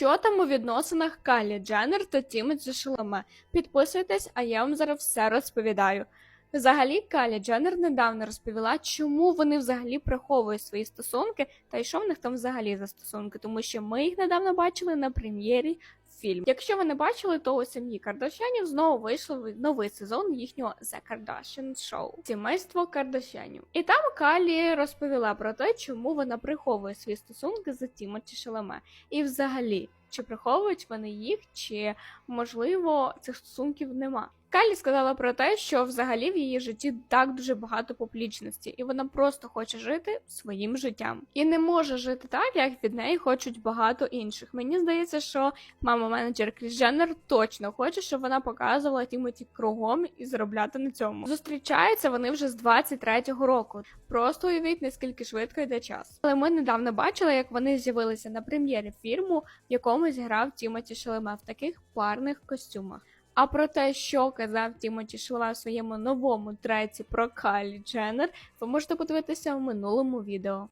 Що там у відносинах Калі Дженнер та Тімоті Шаломе? Підписуйтесь, а я вам зараз все розповідаю. Взагалі, Калі Дженнер недавно розповіла, чому вони взагалі приховують свої стосунки, та й що в них там взагалі за стосунки, тому що ми їх недавно бачили на прем'єрі фільму. Якщо ви не бачили, то у сім'ї Кардашянів знову вийшов новий сезон їхнього The Kardashian Show – сімейство Кардашянів. І там Калі розповіла про те, чому вона приховує свої стосунки за Тімоті Шаломе. І взагалі, чи приховують вони їх, чи можливо цих стосунків нема. Калі сказала про те, що взагалі в її житті так дуже багато публічності, і вона просто хоче жити своїм життям і не може жити так, як від неї хочуть багато інших. Мені здається, що мама менеджер Кріс Дженнер точно хоче, щоб вона показувала Тімоті кругом і заробляти на цьому. Зустрічаються вони вже з 23-го року. Просто уявіть, наскільки швидко йде час. Але ми недавно бачили, як вони з'явилися на прем'єрі фільму, в якому зіграв Тімоті Шелеме в таких парних костюмах. А про те, що казав Тімоті Шелеме в своєму новому треці про Калі Дженнер, ви можете подивитися в минулому відео.